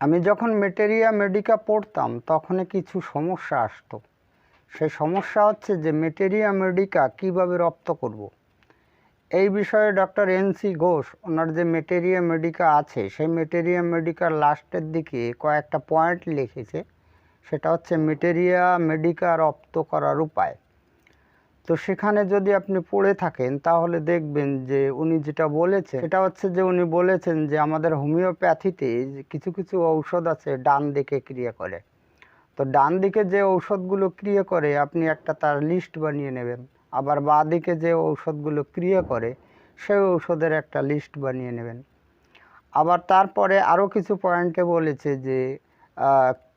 আমি যখন materia Medica পড়তাম, তখন কিছু সমস্যা আসতো। সেই সমস্যা হচ্ছে যে মেটেরিয়া মেডিকা কীভাবে রপ্ত করব। এই বিষয়ে ডক্টর এন সি ঘোষ, ওনার যে মেটেরিয়া মেডিকা আছে, সেই মেটেরিয়া মেডিকার লাস্টের দিকে কয়েকটা পয়েন্ট লিখেছে। সেটা হচ্ছে মেটেরিয়া মেডিকা রপ্ত করার উপায়। তো সেখানে যদি আপনি পড়ে থাকেন, তাহলে দেখবেন যে উনি যেটা বলেছেন, সেটা হচ্ছে যে উনি বলেছেন যে আমাদের হোমিওপ্যাথিতে কিছু কিছু ঔষধ আছে ডান দিকে ক্রিয়া করে। তো ডান দিকে যে ঔষধগুলো ক্রিয়া করে, আপনি একটা তার লিস্ট বানিয়ে নেবেন। আবার বাঁ দিকে যে ঔষধগুলো ক্রিয়া করে, সেই ঔষধের একটা লিস্ট বানিয়ে নেবেন। আবার তারপরে আরও কিছু পয়েন্টে বলেছে যে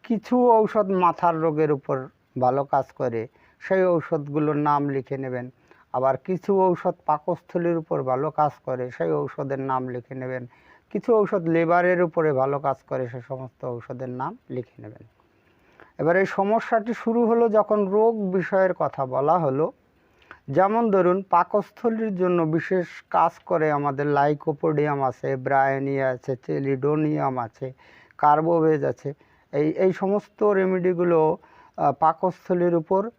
কিছু ঔষধ মাথার রোগের উপর ভালো কাজ করে সেই ঔষধগুলোর নাম লিখে নেবেন। আবার কিছু ঔষধ পাকস্থলীর উপর ভালো কাজ করে, সেই ঔষধের নাম লিখে নেবেন। কিছু ঔষধ লেবারের উপরে ভালো কাজ করে, সে সমস্ত ঔষধের নাম লিখে নেবেন। এবার এই সমস্যাটি শুরু হলো যখন রোগ বিষয়ের কথা বলা হলো। যেমন ধরুন, পাকস্থলীর জন্য বিশেষ কাজ করে আমাদের লাইকোপোডিয়াম আছে, ব্রায়ানিয়া আছে, চেলিডোনিয়াম আছে কার্বোভেজ আছে। এই এই সমস্ত রেমেডিগুলো পাকস্থলীর উপর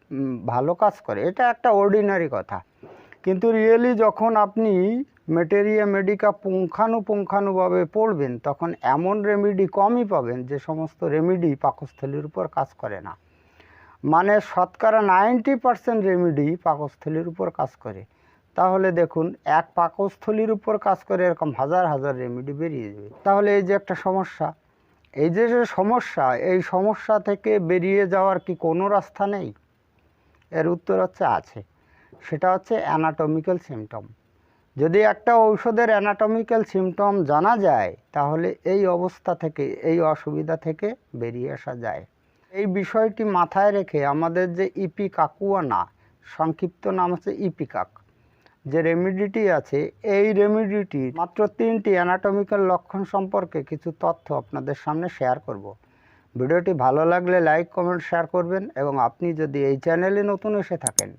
ভালো কাজ করে। এটা একটা অর্ডিনারি কথা। কিন্তু রিয়েলি যখন আপনি মেটেরিয়া মেডিকা পুঙ্খানুপুঙ্খানুভাবে পড়বেন, তখন এমন রেমেডি কমই পাবেন যে সমস্ত রেমেডি পাকস্থলীর উপর কাজ করে না। মানে শতকরা নাইনটি পার্সেন্ট রেমেডি পাকস্থলীর উপর কাজ করে। তাহলে দেখুন, এক পাকস্থলীর উপর কাজ করে এরকম হাজার হাজার রেমেডি বেরিয়ে যাবে। তাহলে এই যে একটা সমস্যা এই যে যে সমস্যা, এই সমস্যা থেকে বেরিয়ে যাওয়ার কি কোনো রাস্তা নেই? এর উত্তর হচ্ছে আছে। সেটা হচ্ছে অ্যানাটমিক্যাল সিমটম যদি একটা ঔষধের অ্যানাটমিক্যাল সিমটম জানা যায়, তাহলে এই অবস্থা থেকে, এই অসুবিধা থেকে বেরিয়ে আসা যায়। এই বিষয়টি মাথায় রেখে আমাদের যে ইপি কাকুয়ানা সংক্ষিপ্ত নাম হচ্ছে ইপিকাক। যে রেমিডিটি আছে, এই রেমিডিটি মাত্র তিনটি অ্যানাটমিক্যাল লক্ষণ সম্পর্কে কিছু তথ্য আপনাদের সামনে শেয়ার করব। ভিডিওটি ভালো লাগলে লাইক কমেন্ট শেয়ার করবেন এবং আপনি যদি এই চ্যানেলে নতুন এসে থাকেন,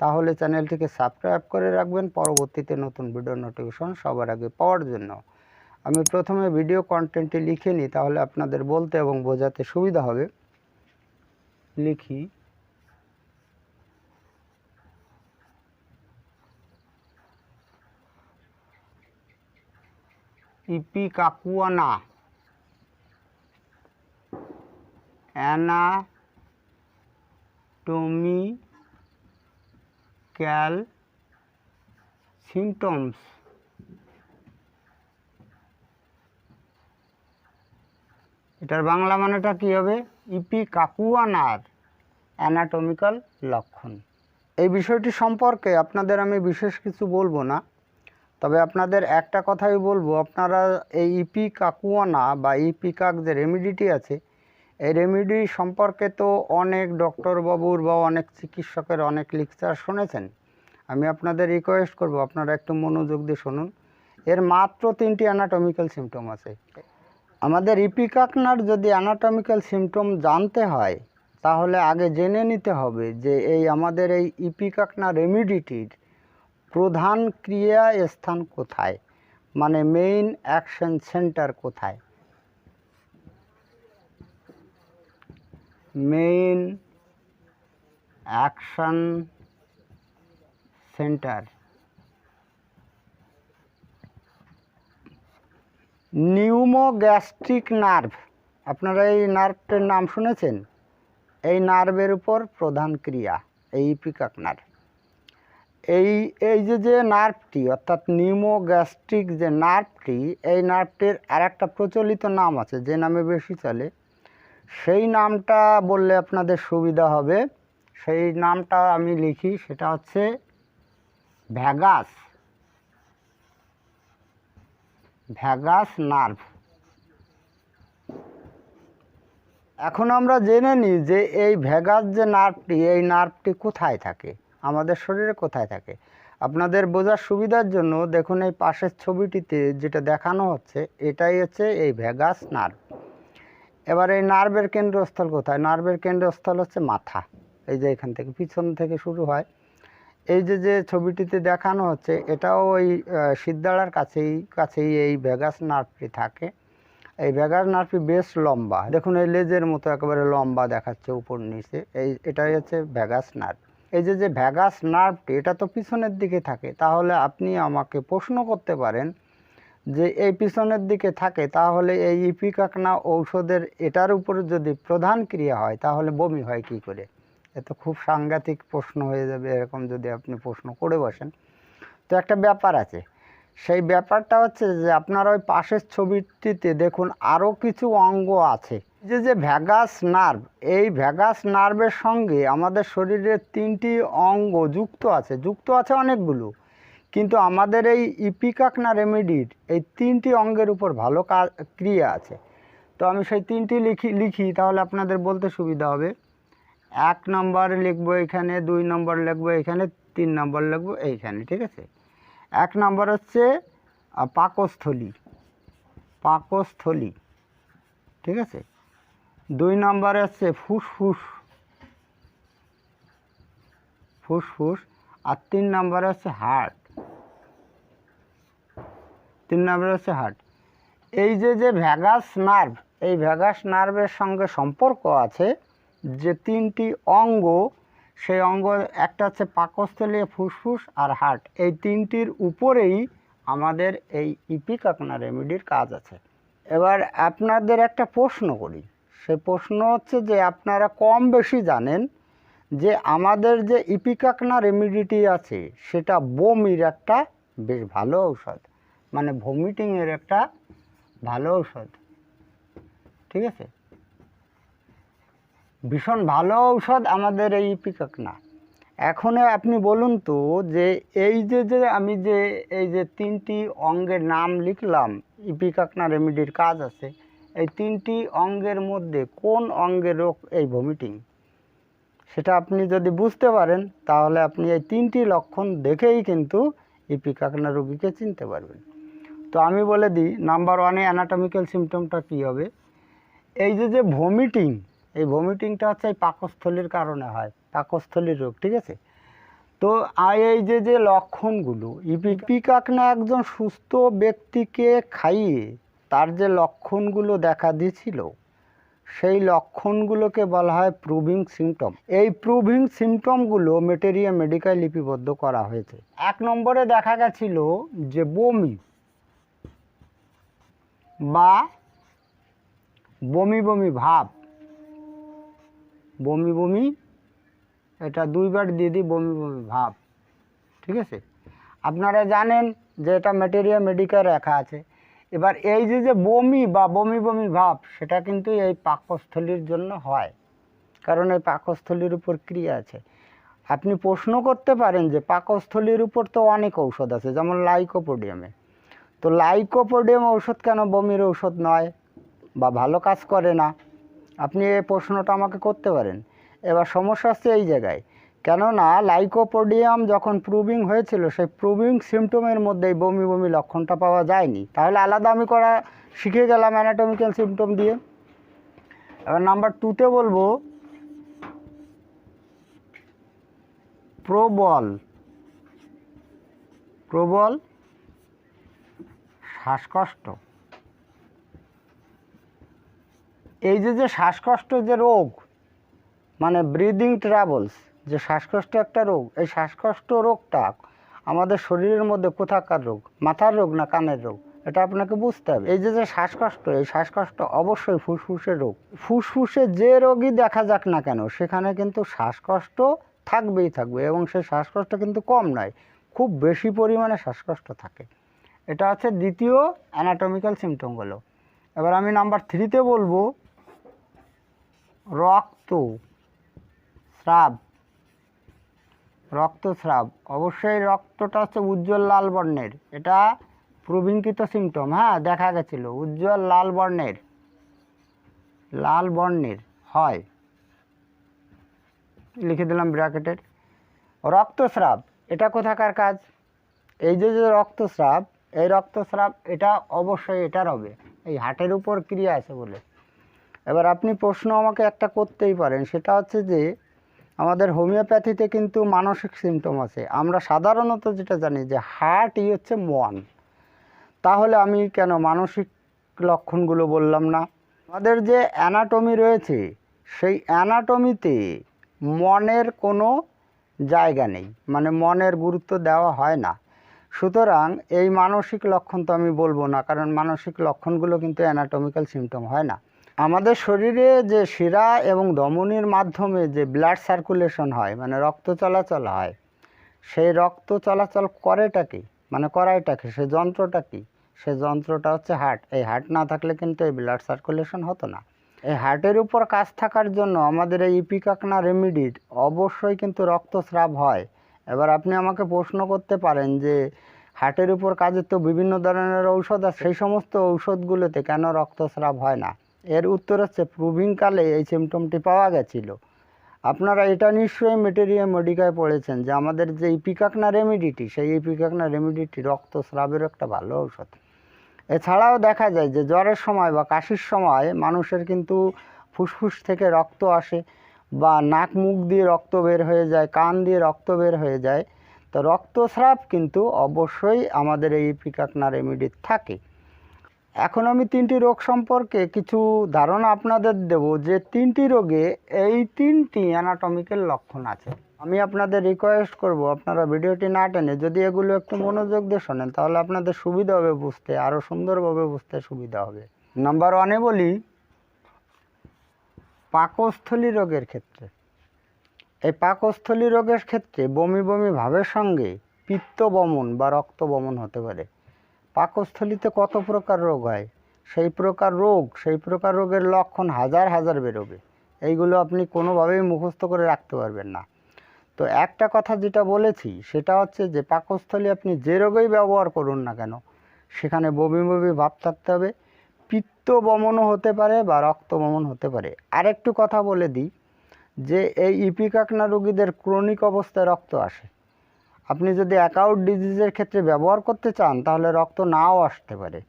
তাহলে চ্যানেলটিকে সাবস্ক্রাইব করে রাখবেন। পরবর্তীতে নতুন ভিডিও নোটিফিকেশন সবার আগে পাওয়ার জন্য। আমি প্রথমে ভিডিও কন্টেন্টটি লিখে নিই, তাহলে আপনাদের বলতে এবং বোঝাতে সুবিধা হবে। লিখি। Ipecacuanha anatomical symptoms. এটার বাংলা মানেটা কী হবে? ইপি কাকুয়ানার অ্যানাটমিক্যাল লক্ষণ। এই বিষয়টি সম্পর্কে আপনাদের আমি বিশেষ কিছু বলব না। তবে আপনাদের একটা কথাই বলব, আপনারা এই ইপি কাকুয়ানা বা ইপিকাক যে রেমিডিটি আছে, এই রেমিডি সম্পর্কে তো অনেক ডক্টর বাবুর বা অনেক চিকিৎসকের অনেক লেকচার শুনেছেন। আমি আপনাদের রিকোয়েস্ট করব, আপনারা একটু মনোযোগ দিয়ে শুনুন। এর মাত্র তিনটি অ্যানাটমিক্যাল সিমটম আছে। আমাদের ইপিকাকনার যদি অ্যানাটমিক্যাল সিমটম জানতে হয়, তাহলে আগে জেনে নিতে হবে যে এই আমাদের এই ইপিকাকনা রেমিডিটির প্রধান ক্রিয়া স্থান কোথায়? মানে মেইন অ্যাকশন সেন্টার কোথায়? Main action centre pneumogastric nerve আপনারা এই নার্ভটির নাম শুনেছেন? এই নার্ভের উপর প্রধান ক্রিয়া, এই ইপিকাক নার্ভ এই এই যে যে নার্ভটি, অর্থাৎ নিউমোগ্যাস্ট্রিক যে নার্ভটি, এই নার্ভটির আর একটা প্রচলিত নাম আছে, যে নামে বেশি চলে। সেই নামটা বললে আপনাদের সুবিধা হবে। সেই নামটা আমি লিখি, সেটা হচ্ছে ভ্যাগাস। Vagus nerve. এখন আমরা জেনে নিই যে এই ভ্যাগাস যে নার্ভটি, এই নার্ভটি কোথায় থাকে। আমাদের শরীরে কোথায় থাকে? আপনাদের বোঝার সুবিধার জন্য দেখুন এই পাশের ছবিটিতে যেটা দেখানো হচ্ছে এটাই হচ্ছে এই ভ্যাগাস নার্ভ। এবার এই নার্ভের কেন্দ্রস্থল কোথায়? নার্ভের কেন্দ্রস্থল হচ্ছে মাথা। এই যে এখান থেকে পিছন থেকে শুরু হয়। এই যে যে ছবিটিতে দেখানো হচ্ছে এটাও ওই আহ, সিদ্ধারার কাছেই কাছেই এই ভেগাস নার্ভটি থাকে। এই ভ্যাগাস নার্ভটি বেশ লম্বা। দেখুন এই লেজের মতো একেবারে লম্বা দেখাচ্ছে উপর নিচে। এই এটাই হচ্ছে ভ্যাগাস নার্ভ। এই যে যে ভ্যাগাস নার্ভটি, এটা তো পিছনের দিকে থাকে। তাহলে আপনি আমাকে প্রশ্ন করতে পারেন যে, এই পিছনের দিকে থাকে, তাহলে এই ইপিকাকনা ঔষধের এটার উপর যদি প্রধান ক্রিয়া হয়, তাহলে বমি হয় কি করে? এ তো খুব সাংঘাতিক প্রশ্ন হয়ে যাবে, এরকম যদি আপনি প্রশ্ন করে বসেন। তো একটা ব্যাপার আছে, সেই ব্যাপারটা হচ্ছে যে, আপনার ওই পাশের ছবিটিতে দেখুন আরও কিছু অঙ্গ আছে। যে যে ভ্যাগাস নার্ভ, এই ভ্যাগাস নার্ভের সঙ্গে আমাদের শরীরের তিনটি অঙ্গ যুক্ত আছে যুক্ত আছে অনেকগুলো। কিন্তু আমাদের এই ইপিকাকনা রেমেডির এই তিনটি অঙ্গের উপর ভালো ক্রিয়া আছে। তো আমি সেই তিনটি লিখি লিখি, তাহলে আপনাদের বলতে সুবিধা হবে। এক নম্বর লিখব এখানে, দুই নম্বর লিখব এখানে, তিন নম্বর লিখব এইখানে, ঠিক আছে? এক নম্বর হচ্ছে পাকস্থলী পাকস্থলী, ঠিক আছে? দুই নম্বরে হচ্ছে ফুসফুস ফুসফুস আর তিন নম্বরে হচ্ছে হার্ট। তিন নম্বরে হচ্ছে হার্ট। এই যে যে ভ্যাগাস নার্ভ, এই ভ্যাগাস নার্ভের সঙ্গে সম্পর্ক আছে যে তিনটি অঙ্গ, সেই অঙ্গ একটা হচ্ছে পাকস্থলী ফুসফুস আর হার্ট। এই তিনটির উপরেই আমাদের এই ইপিকাকনা রেমেডির কাজ আছে। এবার আপনাদের একটা প্রশ্ন করি। সেই প্রশ্ন হচ্ছে যে আপনারা কম বেশি জানেন যে আমাদের যে ইপিকাকনা রেমিডিটি আছে, সেটা বমির একটা বেশ ভালো ঔষধ। মানে ভমিটিংয়ের একটা ভালো ঔষধ। ঠিক আছে? ভীষণ ভালো ঔষধ আমাদের এই ইপিকাকনা। এখন আপনি বলুন তো যে এই যে যে আমি যে, এই যে তিনটি অঙ্গের নাম লিখলাম, ইপিকাকনা রেমিডির কাজ আছে এই তিনটি অঙ্গের মধ্যে কোন অঙ্গের রোগ এই ভমিটিং সেটা আপনি যদি বুঝতে পারেন, তাহলে আপনি এই তিনটি লক্ষণ দেখেই কিন্তু ইপিকাকনা রোগীকে চিনতে পারবেন। তো আমি বলে দিই, নাম্বার ওয়ানে অ্যানাটমিক্যাল সিমটমটা কী হবে? এই যে যে ভমিটিং এই ভমিটিংটা হচ্ছে এই পাকস্থলীর কারণে হয়, পাকস্থলীর রোগ, ঠিক আছে? তো এই যে যে লক্ষণগুলো ইপিকাকনা একজন সুস্থ ব্যক্তিকে খাইয়ে তার যে লক্ষণগুলো দেখা দিয়েছিল, সেই লক্ষণগুলোকে বলা হয় প্রুভিং সিমটম। এই প্রুভিং সিমটমগুলো মেটেরিয়া মেডিকেল লিপিবদ্ধ করা হয়েছে। এক নম্বরে দেখা গেছিল যে বমি, বা বমি বমি ভাব। বমি বমি, এটা দুইবার দিয়ে দিই, বমি বমি ভাব। ঠিক আছে? আপনারা জানেন যে এটা মেটেরিয়া মেডিকেল রাখা আছে। এবার এই যে যে বমি বা বমি বমি ভাব, সেটা কিন্তু এই পাকস্থলীর জন্য হয়। কারণ এই পাকস্থলীর উপর ক্রিয়া আছে। আপনি প্রশ্ন করতে পারেন যে, পাকস্থলীর উপর তো অনেক ঔষধ আছে, যেমন লাইকোপোডিয়ামে তো লাইকোপোডিয়াম ঔষধ কেন বমির ঔষধ নয়? বা ভালো কাজ করে না? আপনি এই প্রশ্নটা আমাকে করতে পারেন। এবার সমস্যা হচ্ছে এই জায়গায় কেননা লাইকোপোডিয়াম যখন প্রুভিং হয়েছিল, সেই প্রুভিং সিমটমের মধ্যে বমি বমি লক্ষণটা পাওয়া যায়নি। তাহলে আলাদা আমি করা শিখে গেলাম অ্যানাটমিক্যাল সিমটম দিয়ে। এবার নাম্বার টুতে বলব, প্রবল। প্রবল শ্বাসকষ্ট। এই যে যে শ্বাসকষ্ট যে রোগ মানে ব্রিদিং ট্রাভেলস যে শ্বাসকষ্ট একটা রোগ, এই শ্বাসকষ্ট রোগটা আমাদের শরীরের মধ্যে কোথাকার রোগ? মাথার রোগ না কানের রোগ? এটা আপনাকে বুঝতে হবে। এই যে যে শ্বাসকষ্ট, এই শ্বাসকষ্ট অবশ্যই ফুসফুসের রোগ। ফুসফুসে যে রোগই দেখা যাক না কেন, সেখানে কিন্তু শ্বাসকষ্ট থাকবেই থাকবে এবং সেই শ্বাসকষ্ট কিন্তু কম নয়, খুব বেশি পরিমাণে শ্বাসকষ্ট থাকে। এটা হচ্ছে দ্বিতীয় অ্যানাটমিক্যাল সিমটমগুলো এবার আমি নাম্বার থ্রিতে বলব, রক্ত, স্রাব। রক্তস্রাব। অবশ্যই রক্তটা হচ্ছে উজ্জ্বল লাল বর্ণের। এটা প্রবীণকৃত সিমটম হ্যাঁ দেখা গেছিল। উজ্জ্বল লাল বর্ণের। লাল বর্ণের, হয়। লিখে দিলাম ব্র্যাকেটের। রক্তস্রাব, এটা কোথাকার কাজ? এই যে যে রক্তস্রাব, এই রক্তস্রাব, এটা অবশ্যই এটার হবে। এই হাটের উপর ক্রিয়া আছে বলে। এবার আপনি প্রশ্ন আমাকে একটা করতেই পারেন। সেটা হচ্ছে যে আমাদের হোমিওপ্যাথিতে কিন্তু মানসিক সিমটম আছে। আমরা সাধারণত যেটা জানি যে হার্টই হচ্ছে মন তাহলে আমি কেন মানসিক লক্ষণগুলো বললাম না? আমাদের যে অ্যানাটমি রয়েছে, সেই অ্যানাটমিতে মনের কোনো জায়গা নেই। মানে মনের গুরুত্ব দেওয়া হয় না। সুতরাং এই মানসিক লক্ষণ তো আমি বলব না, কারণ মানসিক লক্ষণগুলো কিন্তু অ্যানাটমিক্যাল সিমটম হয় না। আমাদের শরীরে যে শিরা এবং ধমনির মাধ্যমে যে ব্লাড সার্কুলেশন হয় মানে রক্ত চলাচল হয়, সেই রক্ত চলাচল করেটা কি? মানে করাইটা কি? সে যন্ত্রটা কি? সে যন্ত্রটা হচ্ছে হার্ট এই হার্ট না থাকলে কিন্তু এই ব্লাড সার্কুলেশন হতো না। এই হার্টের উপর কাজ থাকার জন্য আমাদের এই ইপিকাকনা রেমিডির অবশ্যই কিন্তু রক্তস্রাব হয়। এবার আপনি আমাকে প্রশ্ন করতে পারেন যে হার্টের উপর কাজের তো বিভিন্ন ধরনের ঔষধ আছে, সেই সমস্ত ঔষধগুলোতে কেন রক্তস্রাব হয় না? এর উত্তর হচ্ছে প্রুভিং কালে এই সিমটমটি পাওয়া গেছিল। আপনারা এটা নিশ্চয়ই মেটেরিয়া মেডিকায় পড়েছেন যে আমাদের যে ইপিকাকনা রেমিডিটি সেই ইপিকাকনা রেমিডিটি রক্তস্রাবের একটা ভালো ঔষধ। এছাড়াও দেখা যায় যে জ্বরের সময় বা কাশির সময় মানুষের কিন্তু ফুসফুস থেকে রক্ত আসে বা নাক মুখ দিয়ে রক্ত বের হয়ে যায়, কান দিয়ে রক্ত বের হয়ে যায়। তো রক্তস্রাব কিন্তু অবশ্যই আমাদের এই ইপিকাকনা রেমিডি থাকে। এখন আমি তিনটি রোগ সম্পর্কে কিছু ধারণা আপনাদের দেব যে তিনটি রোগে এই তিনটি অ্যানাটমিক্যাল লক্ষণ আছে। আমি আপনাদের রিকোয়েস্ট করব আপনারা ভিডিওটি না টেনে যদি এগুলো একটু মনোযোগ দিয়ে শোনেন, তাহলে আপনাদের সুবিধা হবে বুঝতে আরও সুন্দরভাবে বুঝতে সুবিধা হবে। নাম্বার ওয়ানে বলি, পাকস্থলী রোগের ক্ষেত্রে। এই পাকস্থলী রোগের ক্ষেত্রে বমি বমি ভাবের সঙ্গে পিত্ত বমন বা রক্ত বমন হতে পারে। পাকস্থলীতে কত প্রকার রোগ হয়? সেই প্রকার রোগ, সেই প্রকার রোগের লক্ষণ হাজার হাজার বেরোবে। এইগুলো আপনি কোনোভাবেই মুখস্থ করে রাখতে পারবেন না। তো একটা কথা যেটা বলেছি, সেটা হচ্ছে যে পাকস্থলী আপনি যে রোগেই ব্যবহার করুন না কেন, সেখানে বমি বমি ভাব থাকতে হবে। পিত্ত বমনও হতে পারে বা রক্ত বমন হতে পারে। আরেকটু কথা বলে দিই যে এই ইপিকাকনা রোগীদের ক্রনিক অবস্থায় রক্ত আসে। আপনি যদি অ্যাকাউট ডিজিজের ক্ষেত্রে ব্যবহার করতে চান, তাহলে রক্ত নাও আসতে পারে।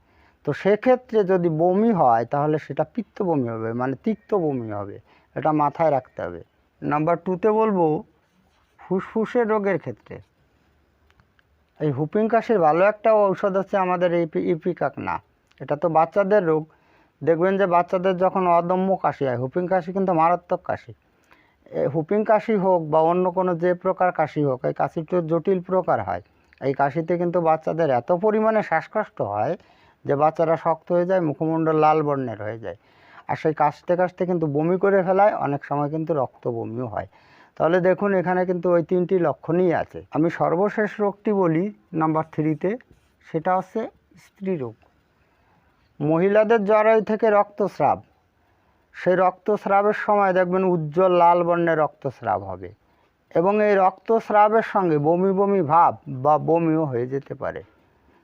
তো সেক্ষেত্রে যদি বমি হয়, তাহলে সেটা পিত্ত বমি হবে মানে তিক্ত বমি হবে। এটা মাথায় রাখতে হবে। নাম্বার টুতে বলব ফুসফুসের রোগের ক্ষেত্রে। এই হুপিং কাশির ভালো একটা ঔষধ হচ্ছে আমাদের এই ইপিকাকনা এটা তো বাচ্চাদের রোগ। দেখবেন যে বাচ্চাদের যখন অদম্য কাশি হয়, হুপিং কাশি কিন্তু মারাত্মক কাশি। হুপিং কাশি হোক বা অন্য কোনো যে প্রকার কাশি হোক, এই কাশিটা জটিল প্রকার হয়। এই কাশিতে কিন্তু বাচ্চাদের এত পরিমাণে শ্বাসকষ্ট হয় যে বাচ্চারা শক্ত হয়ে যায়, মুখমণ্ডল লাল বর্ণের হয়ে যায়। আর সেই কাশতে কাশতে কিন্তু বমি করে ফেলায়, অনেক সময় কিন্তু রক্ত বমিও হয়। তাহলে দেখুন, এখানে কিন্তু ওই তিনটি লক্ষণই আছে। আমি সর্বশেষ রোগটি বলি, নাম্বার থ্রিতে, সেটা হচ্ছে স্ত্রী রোগ। মহিলাদের জরায়ু থেকে রক্তস্রাব। সেই রক্তস্রাবের সময় দেখবেন উজ্জ্বল লাল বর্ণের রক্তস্রাব হবে। এবং এই রক্তস্রাবের সঙ্গে বমি বমি ভাব বা বমিও হয়ে যেতে পারে।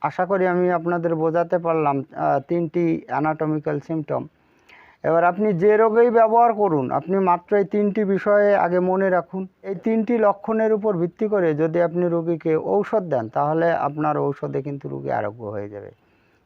আশা করি আমি আপনাদের বোঝাতে পারলাম তিনটি অ্যানাটমিক্যাল সিমটম এবার আপনি যে রোগেই ব্যবহার করুন, আপনি মাত্র এই তিনটি বিষয়ে আগে মনে রাখুন। এই তিনটি লক্ষণের উপর ভিত্তি করে যদি আপনি রোগীকে ঔষধ দেন, তাহলে আপনার ঔষধে কিন্তু রোগী আরোগ্য হয়ে যাবে।